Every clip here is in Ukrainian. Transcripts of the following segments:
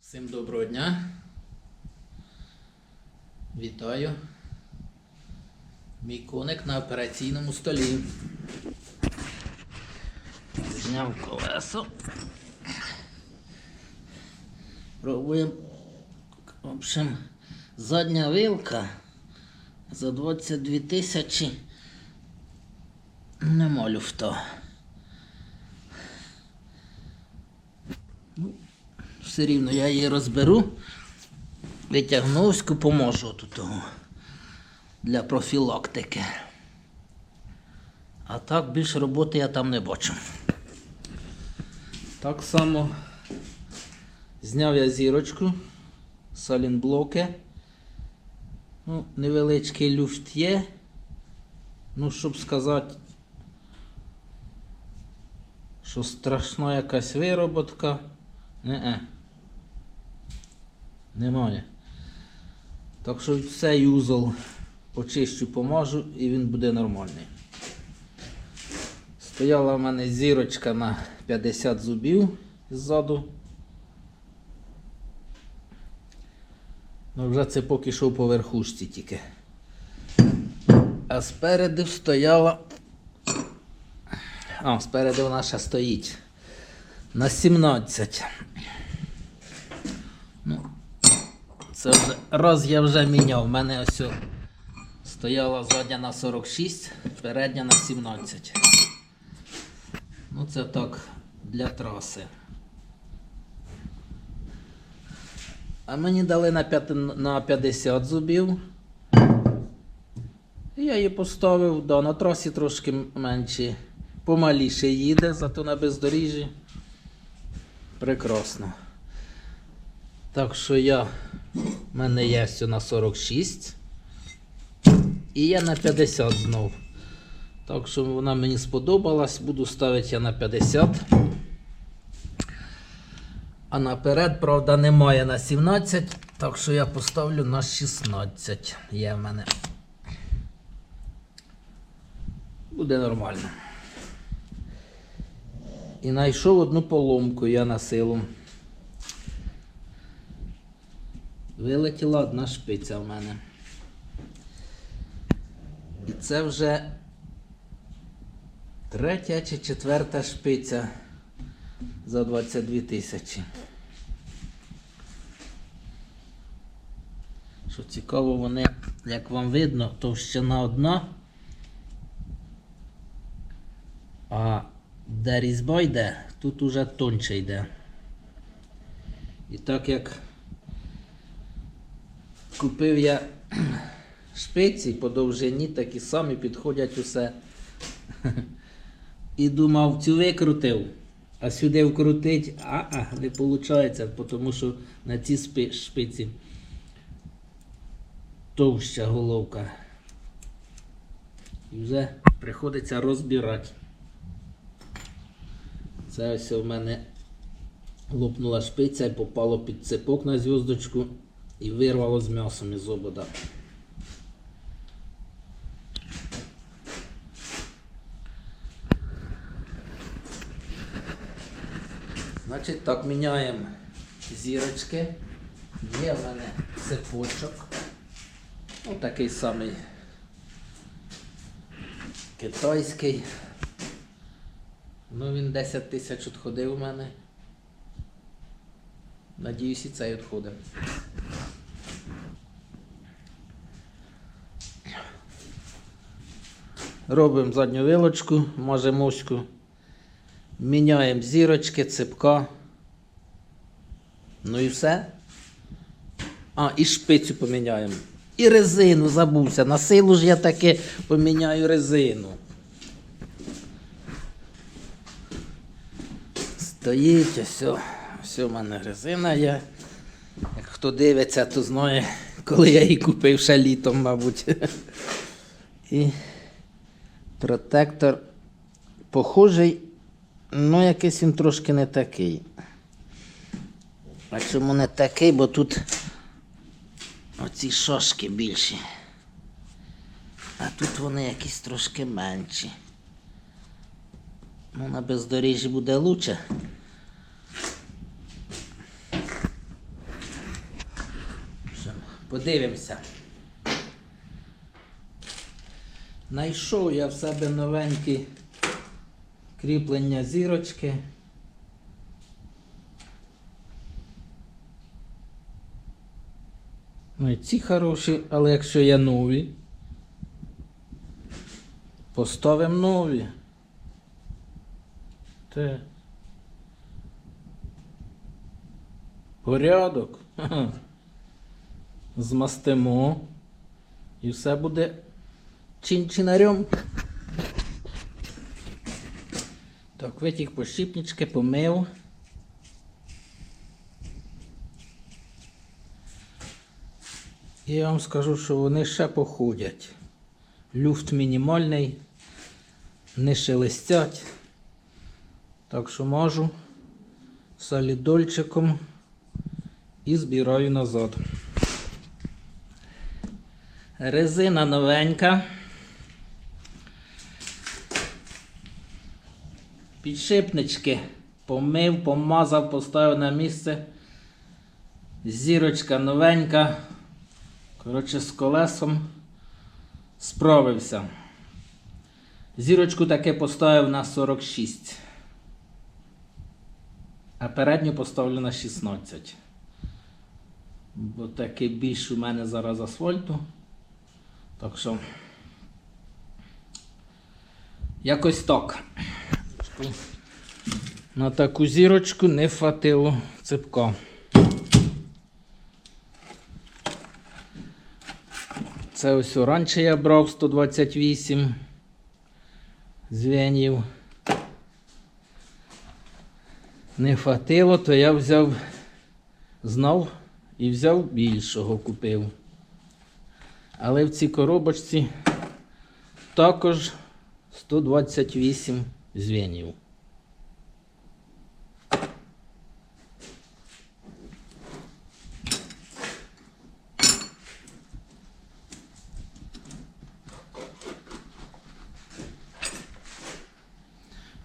Всім доброго дня. Вітаю. Мій коник на операційному столі. Зняв колесо. Пробуємо. В общем, задня вилка за 22 тисячі. Нема люфта. Все рівно я її розберу, витягну поможу тут для профілактики. А так більше роботи я там не бачу. Так само зняв я зірочку, салінблоки. Ну, невеличкий люфт є. Ну, щоб сказати, що страшна якась вироботка. Не-е. Немає. Так що цей юзол почищу, помажу і він буде нормальний. Стояла в мене зірочка на 50 зубів ззаду. Ну вже це поки що по верхушці тільки. А спереду стояла. А, спереду вона ще стоїть. На 17. Ну, це вже раз я вже міняв. У мене ось стояла задня на 46, передня на 17. Ну, це так для траси. А мені дали на, п'яти- на 50 зубів. І я її поставив, да, на трасі трошки менше. Помаліше їде, зато на бездоріжжі. Прекрасно. Так що я. В мене є все на 46. І я на 50 знов. Так що вона мені сподобалась. Буду ставити я на 50. А наперед, правда, немає на 17. Так що я поставлю на 16. Є в мене. Буде нормально. І знайшов одну поломку я на силу. Вилетіла одна шпиця в мене. І це вже третя чи четверта шпиця за 22 тисячі. Що цікаво, вони, як вам видно, товщина одна. А де різьба йде, тут уже тонче йде. І так як купив я шпиці по довжині, такі самі підходять усе. І думав, цю викрутив, а сюди вкрутить, а-а, не виходить, тому що на ці шпиці товща головка. І вже приходиться розбирати. Це ось у мене лопнула шпиця і попало під цепок на зв'язочку і вирвало з м'ясом із обода. Значить так, міняємо зірочки. Є в мене цепочок. Ось такий самий китайський. Ну він 10 тисяч відходив у мене. Надіюсь, і цей відходить. Робимо задню вилочку, мажемо оську. Міняємо зірочки, цепка. Ну і все. А, і шпицю поміняємо. І резину забувся. На силу ж я таки поміняю резину. Стоїть, ось, ось у мене резина є. Як хто дивиться, то знає, коли я її купив ще літом, мабуть. І протектор похожий, ну якийсь він трошки не такий. А чому не такий, бо тут оці шашки більші. А тут вони якісь трошки менші. Ну, на бездоріжжі буде лучше. Подивимося. Найшов я в себе новенькі кріплення зірочки. Ну і ці хороші, але якщо є нові, поставимо нові. Те. Порядок. Змастимо. І все буде чин-чинарем. Так, витік пощипнички, помив. І я вам скажу, що вони ще походять. Люфт мінімальний, не шелестять. Так що можу солідольчиком і збираю назад. Резина новенька. Підшипнички помив, помазав, поставив на місце. Зірочка новенька. Коротше, з колесом справився. Зірочку таки поставив на 46. А передню поставлю на 16. Бо таки більше у мене зараз асфальту. Так що. Якось так. На таку зірочку не хватило цепка. Це ось раніше я брав 128 звенів. Не хватило, то я взяв, знав і взяв більшого купив. Але в цій коробочці також 128 звенів.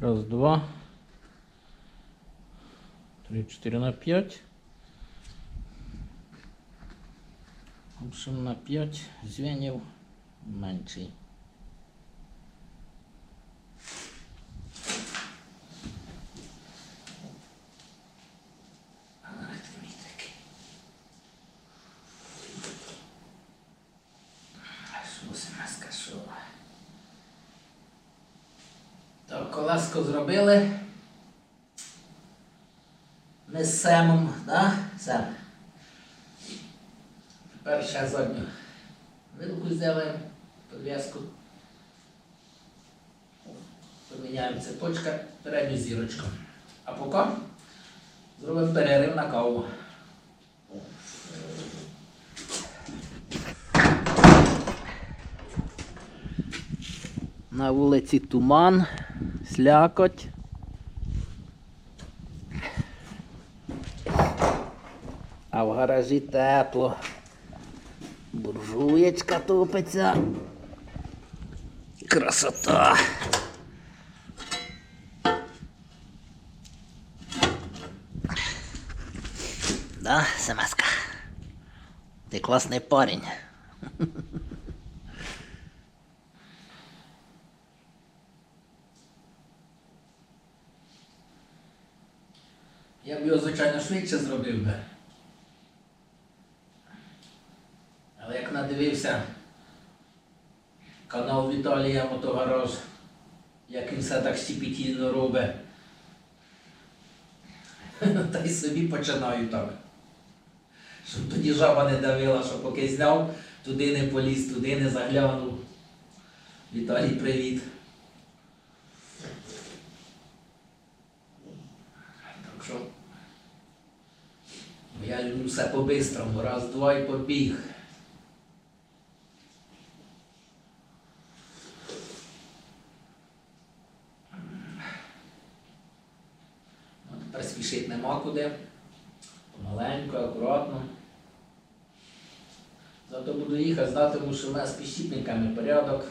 Раз, два. Три, чотири на п'ять. В на 5 звенів менший. Ах, ти мій такий. Що смс що? Так, колеско зробили. Ми з Семом, да? Сем. Тепер ще задню вилку зробимо, підв'язку. Поміняємо цепочка, передню зірочку. А поки зробимо перерив на каву. На вулиці туман, слякоть. А в гаражі тепло. Буржуєчка топиться. Красота. Да, Семеска? Ти класний парень. Я б його, звичайно, швидше зробив би. Але як надивився канал Віталія Мотогараж, як він все так щепетільно робить, та й собі починаю так. Щоб тоді жаба не давила, що поки зняв, туди не поліз, туди не заглянув. Віталій, привіт. Так що я люблю все по-бистрому. Раз, два і побіг. Ну, тепер спішити нема куди. Помаленько, акуратно. Зато буду їхати, знатиму, що в з підщіпниками порядок.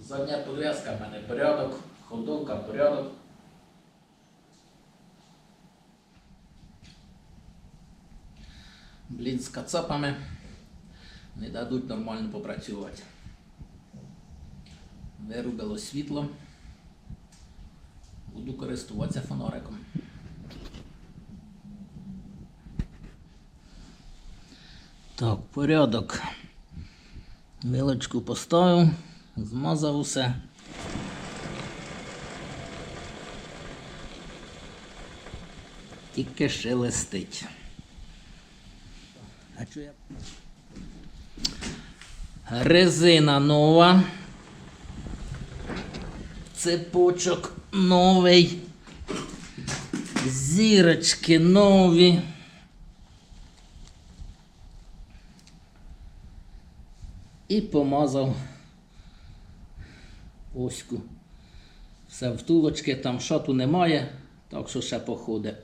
Задня подвеска в мене порядок, ходовка порядок. Блін, з кацапами Не дадуть нормально попрацювати. Вирубило світло. Буду користуватися фонариком. Так, порядок. Вилочку поставив, змазав усе. Тільки шелестить. А. Резина нова. Цепочок новий. Зірочки нові. І помазав оську. Все втулочки, там шату немає, так що ще походить.